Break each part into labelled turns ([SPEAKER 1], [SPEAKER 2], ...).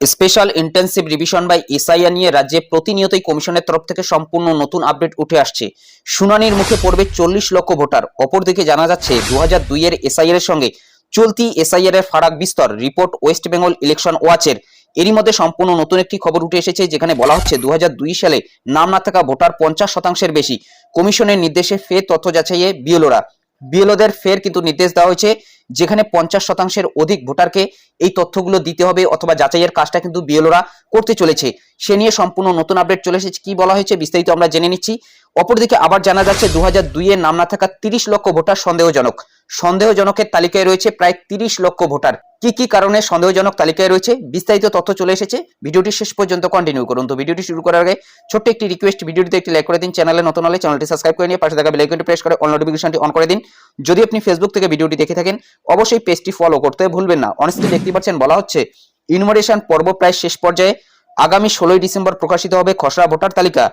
[SPEAKER 1] Special intensive revision by SIR নিয়ে রাজ্যে প্রতিনিয়তই কমিশনের তরফ থেকে সম্পূর্ণ নতুন আপডেট উঠে আসছে। শুনানির মুখে পড়বে চল্লিশ লক্ষ ভোটার। অপরদিকে জানা যাচ্ছে দু হাজার দুইয়ের এসআইআর এর সঙ্গে চলতি এসআইআর এর ফারাক বিস্তর, রিপোর্ট ওয়েস্ট বেঙ্গল ইলেকশন ওয়াচের। এরই মধ্যে সম্পূর্ণ নতুন একটি খবর উঠে এসেছে, যেখানে বলা হচ্ছে দু হাজার দুই সালে নাম না থাকা ভোটার পঞ্চাশ শতাংশের বেশি। কমিশনের নির্দেশে ফের তথ্য যাচাইয়ে বিএলওরা। বিএলওদের ফের কিন্তু নির্দেশ দেওয়া হয়েছে, যেখানে পঞ্চাশ শতাংশের অধিক ভোটারকে এই তথ্যগুলো দিতে হবে অথবা যাচাইয়ের কাজটা কিন্তু বিএলওরা করতে চলেছে। সে নিয়ে সম্পূর্ণ নতুন আপডেট চলে এসেছে। কি বলা হয়েছে বিস্তারিত আমরা জেনে নিচ্ছি। অপরদিকে আবার জানা যাচ্ছে দু হাজার দুইয়ের নাম না থাকা তিরিশ লক্ষ ভোটার সন্দেহজনক। সন্দেহজনকের তালিকায় রয়েছে প্রায় তিরিশ লক্ষ ভোটার। কি কি কারণে সন্দেহজনক তালিকায় রয়েছে বিস্তারিত তথ্য চলে এসেছে। ভিডিওটি শেষ পর্যন্ত কন্টিনিউ করুন। তো ভিডিওটি শুরু করার আগে ছোট্ট একটি রিকোয়েস্ট ভিডিওটিতে একটি লাইক করে দিন চ্যানেলে নতুন হলে চ্যানেলটি সাবস্ক্রাইব করে নিয়ে পাশে থাকা বেল আইকনটি প্রেস করে অল নোটিফিকেশনটি অন করে দিন। যদি আপনি ফেসবুক থেকে ভিডিওটি দেখে থাকেন, অবশ্যই পেজটি ফলো করতে ভুলবেন না। অনেস্টলি দেখতে পাচ্ছেন, বলা হচ্ছে ইনমোডেশন পর্ব প্রায় শেষ পর্যায়ে। আগামী ষোলোই ডিসেম্বর প্রকাশিত হবে খসড়া ভোটার তালিকা।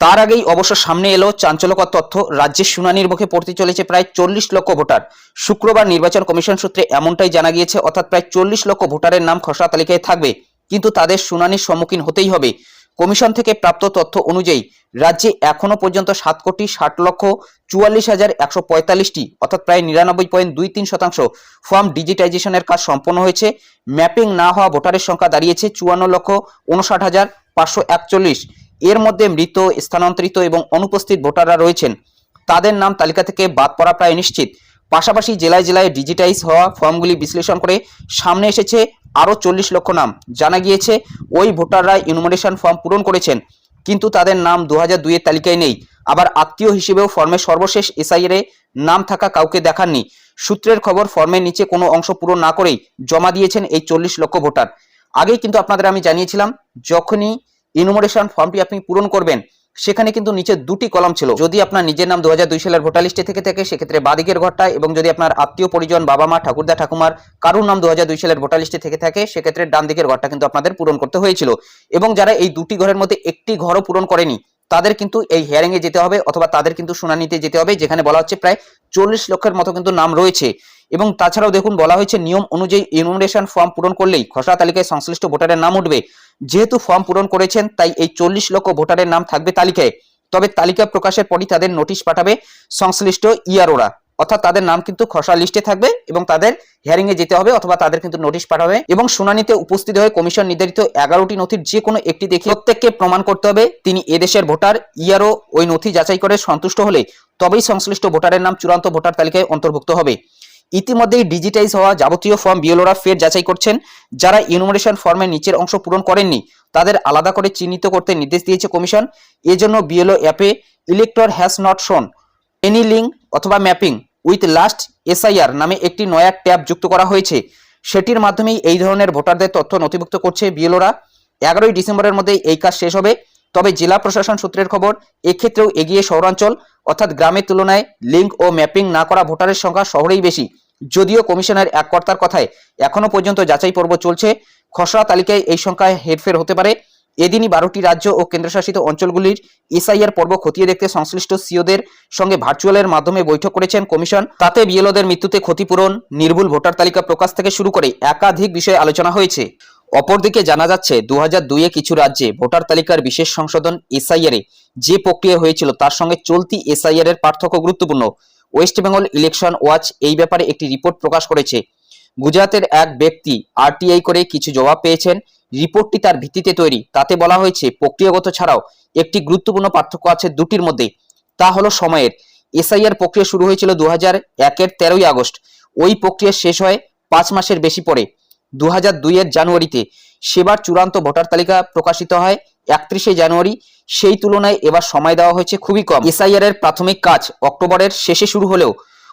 [SPEAKER 1] তার আগেই অবশ্য সামনে এলো চাঞ্চল্যকর তথ্য। রাজ্যের শুনানির মুখে পড়তে চলেছে প্রায় চল্লিশ লক্ষ ভোটার। শুক্রবার নির্বাচন কমিশন সূত্রে এমনটাই জানা গিয়েছে, অর্থাৎ প্রায় চল্লিশ লক্ষ ভোটারের নাম খসড়া তালিকায় থাকবে। কিন্তু তাদের শুনানির সম্মুখীন হতেই হবে। কমিশন থেকে প্রাপ্ত তথ্য অনুযায়ী, রাজ্যে এখনও পর্যন্ত সাত কোটি ষাট লক্ষ চুয়াল্লিশ হাজার একশো পঁয়তাল্লিশটি, অর্থাৎ প্রায় নিরানব্বই পয়েন্ট দুই তিন শতাংশ ফর্ম ডিজিটাইজেশনের কাজ সম্পন্ন হয়েছে। ম্যাপিং না হওয়া ভোটারের সংখ্যা দাঁড়িয়েছে চুয়ান্ন লক্ষ উনষাট হাজার পাঁচশো একচল্লিশ। এর মধ্যে মৃত, স্থানান্তরিত এবং অনুপস্থিত ভোটাররা রয়েছেন। তাদের নাম তালিকা থেকে বাদ পড়া প্রায় নিশ্চিত। পাশাপাশি জেলায় জেলায় ডিজিটাইজ হওয়া ফর্মগুলি বিশ্লেষণ করে সামনে এসেছে আরও চল্লিশ লক্ষ নাম। জানা গিয়েছে, ওই ভোটাররা ইনুমারেশন ফর্ম পূরণ করেছেন, কিন্তু তাদের নাম দু হাজার দুইয়ের তালিকায় নেই। আবার আত্মীয় হিসেবেও ফর্মের সর্বশেষ এসআইআর এ নাম থাকা কাউকে দেখাননি। সূত্রের খবর, ফর্মের নিচে কোনো অংশ পূরণ না করেই জমা দিয়েছেন এই চল্লিশ লক্ষ ভোটার। আগেই কিন্তু আপনাদের আমি জানিয়েছিলাম, যখনই ইনুমারেশন ফর্মটি আপনি পূরণ করবেন। সেখানে কিন্তু নিচে দুটি কলাম ছিল। যদি আপনার নিজের নাম দু সালের ভোটার লিস্টে থেকে থাকে, সেক্ষেত্রে বাদিকের ঘরটা এবং যদি আপনার আত্মীয় পরিজন বাবা মা ঠাকুরদা, ঠাকুমার কারুর নাম দু হাজার দুই সালের ভোটার লিস্টে থেকে থাকে, সেক্ষেত্রে ডান দিকের ঘরটা কিন্তু আপনাদের পূরণ করতে হয়েছিল। এবং যারা এই দুটি ঘরের মধ্যে একটি ঘরও পূরণ করেনি, তাদের কিন্তু এই হিয়ারিং এ যেতে হবে অথবা তাদের কিন্তু শুনানিতে যেতে হবে, যেখানে বলা হচ্ছে প্রায় চল্লিশ লক্ষের মতো কিন্তু নাম রয়েছে। এবং তাছাড়াও দেখুন, বলা হয়েছে নিয়ম অনুযায়ী ইনুমিনেশন ফর্ম পূরণ করলেই খসড়া তালিকায় সংশ্লিষ্ট ভোটারের নাম উঠবে। যেহেতু ফর্ম পূরণ করেছেন, তাই এই চল্লিশ লক্ষ ভোটারের নাম থাকবে তালিকায়। তবে তালিকা প্রকাশের পরই তাদের নোটিশ পাঠাবে সংশ্লিষ্ট ইয়ারোরা অর্থাৎ তাদের নাম কিন্তু খসড়া লিস্টে থাকবে এবং তাদের হিয়ারিং এ যেতে হবে অথবা তাদের কিন্তু নোটিশ পাঠাবে এবং শুনানিতে উপস্থিত হয়ে কমিশন নির্ধারিত এগারোটি নথির যে কোনো একটি দেখে প্রত্যেককে প্রমাণ করতে হবে। তিনি এদেশের ভোটার ইয়ারও ওই নথি যাচাই করে সন্তুষ্ট হলে তবেই সংশ্লিষ্ট ভোটারের নাম চূড়ান্ত ভোটার তালিকায় অন্তর্ভুক্ত হবে। ইতিমধ্যেই ডিজিটাইজ হওয়া যাবতীয় ফর্ম বিএলওরা ফের যাচাই করছেন। যারা ইনুমারেশন ফর্মের নিচের অংশ পূরণ করেননি, তাদের আলাদা করে চিহ্নিত করতে নির্দেশ দিয়েছে কমিশন। এজন্য বিএলও অ্যাপে elector has not shown any link অথবা ম্যাপিং উইথ লাস্ট এসআইআর নামে একটি নয়া ট্যাব যুক্ত করা হয়েছে। সেটির মাধ্যমেই এই ধরনের ভোটারদের তথ্য নথিভুক্ত করছে বিএলওরা। এগারোই ডিসেম্বরের মধ্যে এই কাজ শেষ হবে। তবে জেলা প্রশাসন সূত্রের খবর, এক্ষেত্রেও এগিয়ে শহরাঞ্চল, অর্থাৎ গ্রামের তুলনায় লিঙ্ক ও ম্যাপিং না করা ভোটারের সংখ্যা শহরেই বেশি। যদিও কমিশনের এক কর্তার কথায় এখনও পর্যন্ত যাচাই পর্ব চলছে, খসড়া তালিকায় এই সংখ্যায় হেরফের হতে পারে। এদিনই বারোটি রাজ্য ও কেন্দ্রশাসিত অঞ্চলগুলির এসআইআর পর্ব খতিয়ে দেখতে সংশ্লিষ্ট সিওদের সঙ্গে ভার্চুয়ালের মাধ্যমে বৈঠক করেছেন কমিশন। তাতে বিএলওদের মৃত্যুতে ক্ষতিপূরণ, নির্ভুল ভোটার তালিকা প্রকাশ থেকে শুরু করে একাধিক বিষয়ে আলোচনা হয়েছে। অপরদিকে জানা যাচ্ছে দু হাজার দুইয়ে কিছু রাজ্যে ভোটার তালিকার বিশেষ সংশোধন এসআইআর যে প্রক্রিয়া হয়েছিল তার সঙ্গে চলতি এসআইআর এর পার্থক্য গুরুত্বপূর্ণ। ওয়েস্ট বেঙ্গল ইলেকশন ওয়াচ এই ব্যাপারে একটি রিপোর্ট প্রকাশ করেছে। গুজরাতের এক ব্যক্তি আরটিআই করে কিছু জবাব পেয়েছেন। রিপোর্টটি তার ভিত্তিতে তৈরি। তাতে বলা হয়েছে, প্রক্রিয়াগত ছাড়াও একটি গুরুত্বপূর্ণ পার্থক্য আছে দুটির মধ্যে। তা হলো সময়ের। এসআইআর প্রক্রিয়া শুরু হয়েছিল দু হাজার একের তেরোই আগস্ট। ওই প্রক্রিয়া শেষ হয় পাঁচ মাসের বেশি পরে। দু হাজার দুইয়ের জানুয়ারিতে সেবার চূড়ান্ত ভোটার তালিকা প্রকাশিত হয় একত্রিশে জানুয়ারি। সেই তুলনায় এবার সময় দেওয়া হয়েছে খুবই কম। এসআইআর এর প্রাথমিক কাজ অক্টোবরের শেষে শুরু হলেও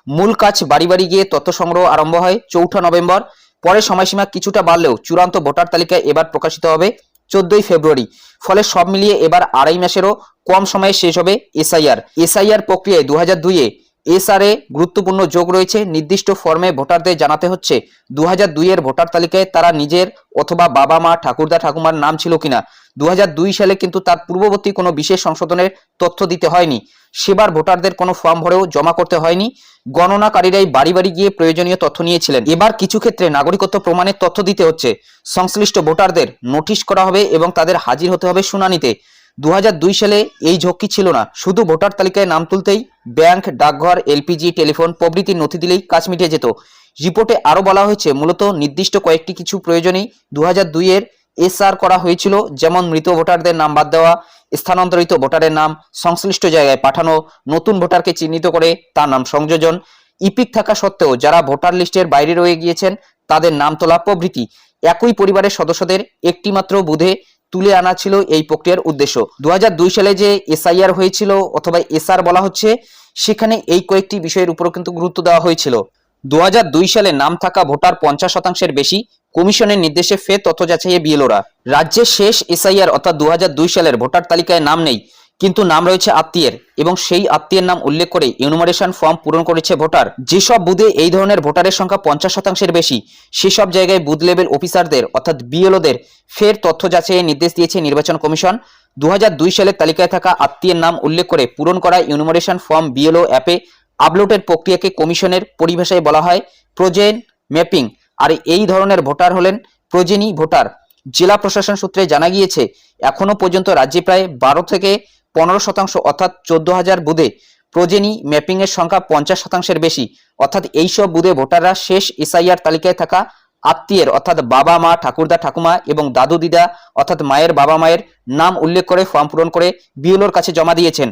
[SPEAKER 1] মূল কাজ বাড়ি বাড়ি গিয়ে তথ্য সংগ্রহ আরম্ভ হয় চৌঠা নভেম্বর। পরে সময়সীমা কিছুটা বাড়লেও চূড়ান্ত ভোটার তালিকা এবার প্রকাশিত হবে চোদ্দই ফেব্রুয়ারি। ফলে সব মিলিয়ে এবার আড়াই মাসেরও কম সময়ে শেষ হবে এসআইআর। এসআইআর প্রক্রিয়ায় দু হাজার দুইয়ে এসআরএ গুরুত্বপূর্ণ যোগ রয়েছে। নির্দিষ্ট ফর্মে ভোটারদের জানাতে হচ্ছে দু দুইয়ের ভোটার তালিকায় তারা নিজের অথবা বাবা মা, ঠাকুরদা, ঠাকুমার নাম ছিল কিনা। দু সালে কিন্তু তার পূর্ববর্তী কোনো বিশেষ সংশোধনের তথ্য দিতে হয়নি। সেবার ভোটারদের কোনো ফর্ম ভরেও জমা করতে হয়নি। গণনাকারীরাই বাড়ি বাড়ি গিয়ে প্রয়োজনীয় তথ্য নিয়েছিলেন। এবার কিছু ক্ষেত্রে নাগরিকত্ব প্রমাণের তথ্য দিতে হচ্ছে। সংশ্লিষ্ট ভোটারদের নোটিশ করা হবে এবং তাদের হাজির হতে হবে শুনানিতে। দু হাজার দুই সালে এই ঝক্কি ছিল না। শুধু ভোটার তালিকায় নাম তুলতেই ব্যাংক, ডাকঘর, এলপিজি, টেলিফোন প্রভৃতির নথি দিলেই কাজ মিটে যেত। রিপোর্টে আরও বলা হয়েছে, মূলত নির্দিষ্ট কয়েকটি কিছু প্রয়োজনেই দু হাজার দুইয়ের এসআর করা হয়েছিল, যেমন মৃত ভোটারদের নাম বাদ দেওয়া, স্থানান্তরিত ভোটারের নাম সংশ্লিষ্ট জায়গায় পাঠানো, নতুন ভোটারকে চিহ্নিত করে তার নাম সংযোজন, ইপিক থাকা সত্ত্বেও যারা ভোটার লিস্টের বাইরে রয়ে গিয়েছেন, তাদের নাম তোলা প্রভৃতি। একই পরিবারের সদস্যদের একটিমাত্র বুধে তুলে আনা ছিল এই প্রক্রিয়ার উদ্দেশ্য। দুহাজার দুই সালে যে এসআইআর হয়েছিল অথবা এসআর বলা হচ্ছে, সেখানে এই কয়েকটি বিষয়ের উপরও কিন্তু গুরুত্ব দেওয়া হয়েছিল। দু হাজার দুই সালে নাম থাকা ভোটার পঞ্চাশ শতাংশের বেশি কমিশনের নির্দেশে ফের তথ্য যাচাইয়ে বিএলওরা। রাজ্যে শেষ এসআইআর অর্থাৎ দু হাজার দুই সালের ভোটার তালিকায় নাম নেই। কিন্তু নাম রয়েছে আত্মীয়ের এবং সেই আত্মীয়ের নাম উল্লেখ করে ইউনুমারেশন ফর্ম পূরণ করেছে ভোটার। যেসব বুথে এই ধরনের ভোটারের সংখ্যা পঞ্চাশ শতাংশের বেশি, সেসব জায়গায় বুথ লেভেল অফিসারদের অর্থাৎ বিএলওদের ফের তথ্য যাচাইয়ের নির্দেশ দিয়েছে নির্বাচন কমিশন। দু সালের তালিকায় থাকা আত্মীয়ের নাম উল্লেখ করে পূরণ করা ইউনুমারেশন ফর্ম বিএলও অ্যাপে আপলোডের প্রক্রিয়াকে কমিশনের পরিভাষায় বলা হয় প্রোজেন ম্যাপিং। আর এই ধরনের ভোটার হলেন প্রজেনি ভোটার। জেলা প্রশাসন সূত্রে জানা গিয়েছে, এখনও পর্যন্ত রাজ্যে প্রায় বারো থেকে পনেরো শতাংশ, অর্থাৎ চোদ্দ হাজার বুধে প্রজেনি ম্যাপিং এর সংখ্যা পঞ্চাশ শতাংশের বেশি। অর্থাৎ এইসব বুধে ভোটাররা শেষ এসআইআর তালিকায় থাকা আত্মীয়ের, অর্থাৎ বাবা মা, ঠাকুরদা, ঠাকুমা এবং দাদু, দিদা, অর্থাৎ মায়ের বাবা মায়ের নাম উল্লেখ করে, ফর্ম পূরণ করে বিএলওর কাছে জমা দিয়েছেন।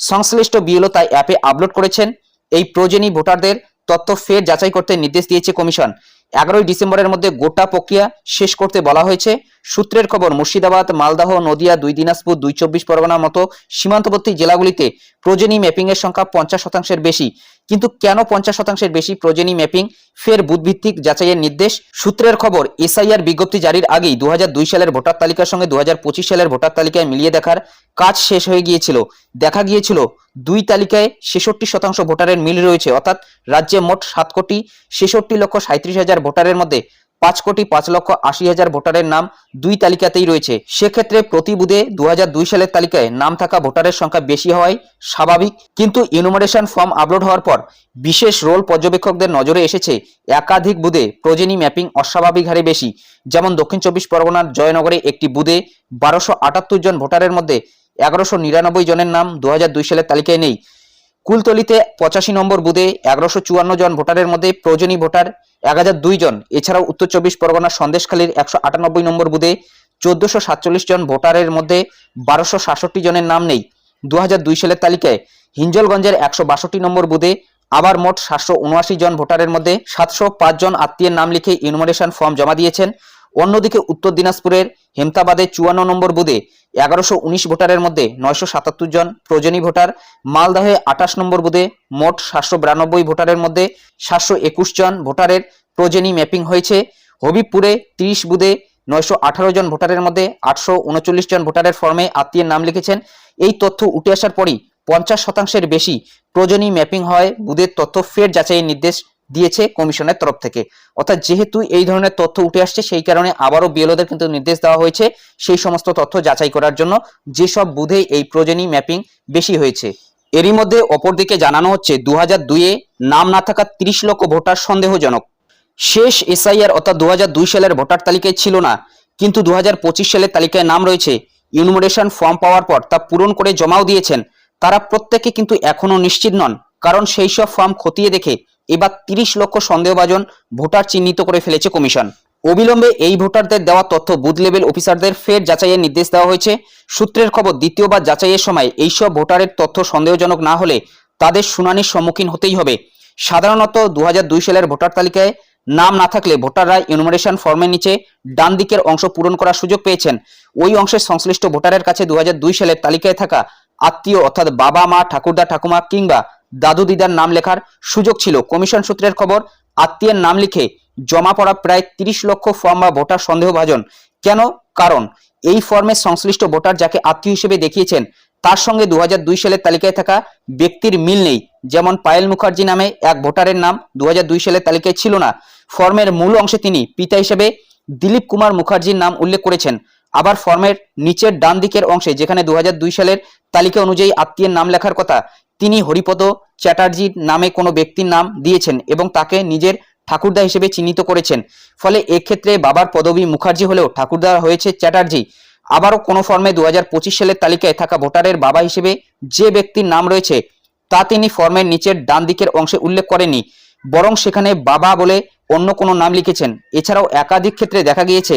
[SPEAKER 1] সংশ্লিষ্ট বিএলও তাই অ্যাপে আপলোড করেছেন। এই প্রয়োজনী ভোটারদের তথ্য ফের যাচাই করতে নির্দেশ দিয়েছে কমিশন। এগারোই ডিসেম্বরের মধ্যে গোটা প্রক্রিয়া শেষ করতে বলা হয়েছে। সূত্রের খবর, মুর্শিদাবাদ, মালদাহ, নদিয়া, দুই দিনাজপুর, দুই চব্বিশ পরগনার মতো সীমান্তবর্তী জেলাগুলিতে প্রোজেনি ম্যাপিং এর সংখ্যা পঞ্চাশ শতাংশের বেশি। কিন্তু কেন পঞ্চাশ শতাংশের বেশি প্রজেনি ম্যাপিং ফের বুধভিত্তিক যাচাইয়ের নির্দেশ? সূত্রের খবর, এসআইআর বিজ্ঞপ্তি জারির আগেই দু হাজার দুই সালের ভোটার তালিকার সঙ্গে দু হাজার পঁচিশ সালের ভোটার তালিকায় মিলিয়ে দেখার কাজ শেষ হয়ে গিয়েছিল। দেখা গিয়েছিল, দুই তালিকায় ছেষট্টি শতাংশ ভোটারের মিল রয়েছে, অর্থাৎ রাজ্যে মোট সাত কোটি ছেষট্টি লক্ষ সাঁত্রিশ হাজার ভোটারের মধ্যে পাঁচ কোটি পাঁচ লক্ষ আশি হাজার ভোটারের নাম দুই তালিকাতেই রয়েছে। সেক্ষেত্রে প্রতি বুধে দু সালের তালিকায় নাম থাকা ভোটারের সংখ্যা বেশি হওয়াই স্বাভাবিক। কিন্তু ইনুমারেশন ফর্ম আপলোড হওয়ার পর বিশেষ রোল পর্যবেক্ষকদের নজরে এসেছে একাধিক বুধে প্রজেনি ম্যাপিং অস্বাভাবিক হারে বেশি। যেমন দক্ষিণ চব্বিশ পরগনার জয়নগরে একটি বুধে বারোশো জন ভোটারের মধ্যে এগারোশো নিরানব্বই জনের নাম দু সালের তালিকায় নেই। কুলতলিতে পঁচাশি নম্বর বুধে এগারোশো চুয়ান্ন জন ভোটারের মধ্যে প্রয়োজনী ভোটার এক হাজার দুই জন। এছাড়াও উত্তর চব্বিশ পরগনার সন্দেশখালীর একশো আটানব্বই নম্বর বুধে চোদ্দশো সাতচল্লিশ জন ভোটারের মধ্যে বারোশো সাতষট্টি জনের নাম নেই। দু দুই সালের তালিকায় হিঞ্জলগঞ্জের একশো বাষট্টি নম্বর বুধে আবার মোট সাতশো উনআশি জন ভোটারের মধ্যে সাতশো পাঁচ জন আত্মীয়ের নাম লিখে ইনমোরেশন ফর্ম জমা দিয়েছেন। অন্যদিকে উত্তর দিনাজপুরের হেমতাবাদে চুয়ান্ন নম্বর বুধে এগারোশো উনিশ ভোটারের মধ্যে নয়শো সাতাত্তর জন প্রয়োজনী ভোটার। মালদাহে আঠাশ নম্বর বুধে মোট সাতশো বিরানব্বই ভোটারের মধ্যে সাতশো একুশ জন ভোটারের প্রয়োজনী ম্যাপিং হয়েছে। হবিবপুরে তিরিশ বুধে নয়শো আঠারো জন ভোটারের মধ্যে আটশো উনচল্লিশ জন ভোটারের ফর্মে আত্মীয়ের নাম লিখেছেন। এই তথ্য উঠে আসার পরই পঞ্চাশ শতাংশের বেশি প্রয়োজনী ম্যাপিং হয়। বুধের তথ্য ফের যাচাইয়ের নির্দেশ দিয়েছে কমিশনের তরফ থেকে। অর্থাৎ যেহেতু এই ধরনের তথ্য উঠে আসছে, সেই কারণে আবারও বিএলওদের কিন্তু নির্দেশ দেওয়া হয়েছে সেই সমস্ত তথ্য যাচাই করার জন্য। যেসব বুধে এই প্রয়োজনীয় ম্যাপিং বেশি হয়েছে, এরই মধ্যে অপরদিকে জানানো হচ্ছে দু হাজার দুইয়ে নাম না থাকা তিরিশ লক্ষ ভোটার সন্দেহজনক। শেষ এসআইআর অর্থাৎ দু সালের ভোটার তালিকায় ছিল না, কিন্তু দু হাজার পঁচিশ সালের তালিকায় নাম রয়েছে ইউনিমোরেশন ফর্ম পাওয়ার পর তা পূরণ করে জমাও দিয়েছেন। তারা প্রত্যেকে কিন্তু এখনও নিশ্চিত নন, কারণ সেই সব ফর্ম খতিয়ে দেখে এবার তিরিশ লক্ষ সন্দেহভাজন ভোটার চিহ্নিত করে ফেলেছে কমিশন। অবিলম্বে এই ভোটারদের দেওয়া তথ্য বুথ লেভেল অফিসারদের ফের যাচাইয়ের নির্দেশ দেওয়া হয়েছে। সূত্রের খবর দ্বিতীয়বার যাচাইয়ের সময় এইসব ভোটারের তথ্য সন্দেহজনক না হলে তাদের শুনানির সম্মুখীন হতেই হবে। সাধারণত দু হাজার দুই সালের ভোটার তালিকায় নাম না থাকলে ভোটাররা ইউনিমারেশন ফর্মের নিচে ডান দিকের অংশ পূরণ করার সুযোগ পেয়েছেন। ওই অংশের সংশ্লিষ্ট ভোটারের কাছে দুই হাজার দুই সালের তালিকায় থাকা আত্মীয় অর্থাৎ বাবা মা ঠাকুরদা, ঠাকুমা কিংবা দাদু দিদার নাম লেখার সুযোগ ছিল। কমিশন সূত্রের খবর, আত্মীয়ের নাম লিখে জমা পড়া প্রায় তিরিশ লক্ষ ফর্ম বা ভোটার সন্দেহভাজন। কেন? কারণ, এই ফর্মে সংশ্লিষ্ট ভোটার যাকে আত্মীয় হিসেবে দেখিয়েছেন, তার সঙ্গে দু সালের তালিকায় থাকা ব্যক্তির মিল নেই। যেমন পায়েল মুখার্জি নামে এক ভোটারের নাম দু সালের তালিকায় ছিল না। ফর্মের মূল অংশে তিনি পিতা হিসেবে দিলীপ কুমার মুখার্জির নাম উল্লেখ করেছেন। আবার ফর্মের নিচের ডান দিকের অংশে, যেখানে দু সালের তালিকা অনুযায়ী আত্মীয়ের নাম লেখার কথা, তিনি হরিপদ চ্যাটার্জির নামে কোনো ব্যক্তির নাম দিয়েছেন এবং তাকে নিজের ঠাকুরদা হিসেবে চিহ্নিত করেছেন। ফলে এক্ষেত্রে বাবার পদবী মুখার্জি হলেও ঠাকুরদা হয়েছে চ্যাটার্জি। আবারও কোনো ফর্মে দু হাজার পঁচিশ সালের তালিকায় থাকা ভোটারের বাবা হিসেবে যে ব্যক্তির নাম রয়েছে, তা তিনি ফর্মের নিচের ডান দিকের অংশে উল্লেখ করেনি বরং সেখানে বাবা বলে অন্য কোনো নাম লিখেছেন। এছাড়াও একাধিক ক্ষেত্রে দেখা গিয়েছে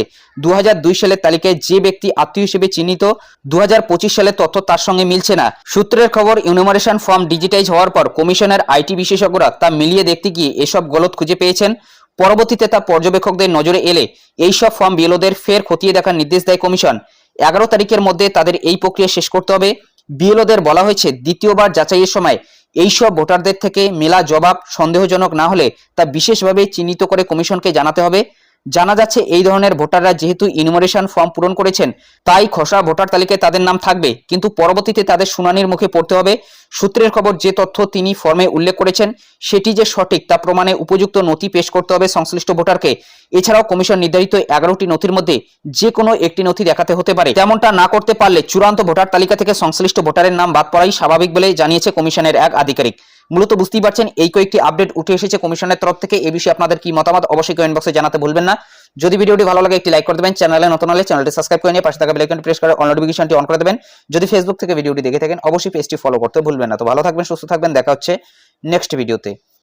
[SPEAKER 1] দু সালের তালিকায় যে ব্যক্তি আত্মীয় হিসেবে চিহ্নিত দুই হাজার পঁচিশ সালের তথ্য তার সঙ্গে মিলছে না। সূত্রের খবর ইউনিমারেশন ফর্ম ডিজিটাইজ হওয়ার পর কমিশনের আইটি বিশেষজ্ঞরা তা মিলিয়ে দেখতে গিয়ে এসব গলত খুঁজে পেয়েছেন। পরবর্তীতে তা পর্যবেক্ষকদের নজরে এলে এইসব ফর্ম বিএলওদের ফের খতিয়ে দেখার নির্দেশ দেয় কমিশন। এগারো তারিখের মধ্যে তাদের এই প্রক্রিয়া শেষ করতে হবে। বিএলওদের বলা হয়েছে, দ্বিতীয়বার যাচাইয়ের সময় এইসব ভোটারদের থেকে মেলা জবাব সন্দেহজনক না হলে তা বিশেষভাবে চিহ্নিত করে কমিশনকে জানাতে হবে। জানা যাচ্ছে এই ধরনের ভোটাররা যেহেতু ইনুমারেশন ফর্ম পূরণ করেছেন, তাই খসড়া ভোটার তালিকায় তাদের নাম থাকবে। কিন্তু পরবর্তীতে তাদের শুনানির মুখে পড়তে হবে। সূত্রের খবর যে তথ্য তিনি ফর্মে উল্লেখ করেছেন, সেটি যে সঠিক তা প্রমাণে উপযুক্ত নথি পেশ করতে হবে সংশ্লিষ্ট ভোটারকে। এছাড়াও কমিশন নির্ধারিত এগারোটি নথির মধ্যে যে কোনো একটি নথি দেখাতে হতে পারে। তেমনটা না করতে পারলে চূড়ান্ত ভোটার তালিকা থেকে সংশ্লিষ্ট ভোটারের নাম বাদ পড়াই স্বাভাবিক বলে জানিয়েছে কমিশনের এক আধিকারিক। মূলত বুঝতেই পারছেন এই কয়েকটি আপডেট উঠে এসেছে কমিশনের তরফ থেকে। এ বিষয়ে আপনাদের কি মতামত অবশ্যই কমেন্ট বক্সে জানাতে ভুলবেন না। যদি ভিডিওটি ভালো লাগে, একটি লাইক করে দেবেন। চ্যানেলে নতুন হলে চ্যানেলটি সাবস্ক্রাইব করে নিয়ে পাশে থাকা বেলাইকন প্রেস করে অল নোটিফিকেশনটি অন করে দেবেন। যদি ফেসবুক থেকে ভিডিওটি দেখে থাকেন, অবশ্যই পেজটি ফলো করতে ভুলবেন না। তো ভালো থাকবেন, সুস্থ থাকবেন। দেখা হচ্ছে নেক্সট ভিডিওতে